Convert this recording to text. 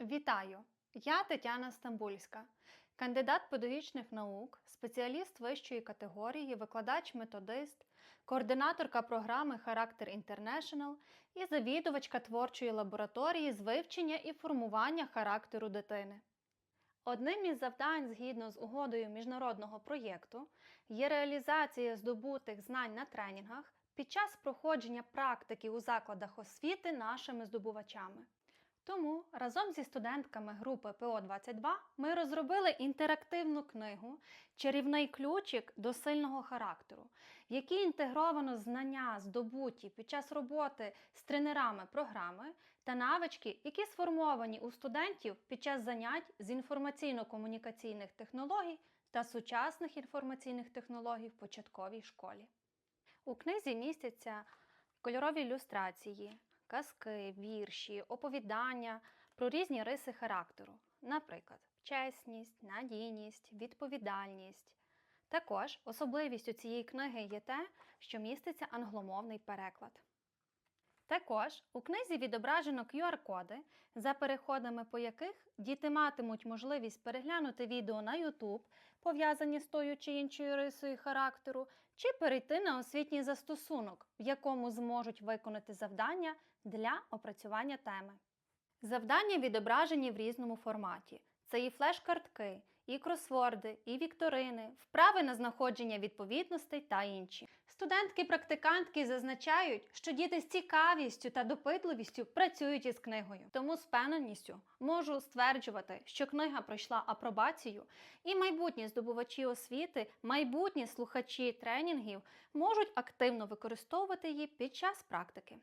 Вітаю! Я Тетяна Стамбульська, кандидат педагогічних наук, спеціаліст вищої категорії, викладач-методист, координаторка програми Характер Інтернешнл і завідувачка творчої лабораторії з вивчення і формування характеру дитини. Одним із завдань згідно з угодою міжнародного проєкту є реалізація здобутих знань на тренінгах під час проходження практики у закладах освіти нашими здобувачами. Тому разом зі студентками групи ПО-22 ми розробили інтерактивну книгу Чарівний ключик до сильного характеру, в якій інтегровано знання, здобуті під час роботи з тренерами програми та навички, які сформовані у студентів під час занять з інформаційно-комунікаційних технологій та сучасних інформаційних технологій в початковій школі. У книзі містяться кольорові ілюстрації, казки, вірші, оповідання про різні риси характеру, наприклад, чесність, надійність, відповідальність. Також особливістю цієї книги є те, що міститься англомовний переклад. Також у книзі відображено QR-коди, за переходами по яких діти матимуть можливість переглянути відео на YouTube, пов'язані з тою чи іншою рисою характеру, чи перейти на освітній застосунок, в якому зможуть виконати завдання для опрацювання теми. Завдання відображені в різному форматі. Це і флеш-картки, і кросворди, і вікторини, вправи на знаходження відповідностей та інші. Студентки-практикантки зазначають, що діти з цікавістю та допитливістю працюють із книгою. Тому з певненістю можу стверджувати, що книга пройшла апробацію, і майбутні здобувачі освіти, майбутні слухачі тренінгів можуть активно використовувати її під час практики.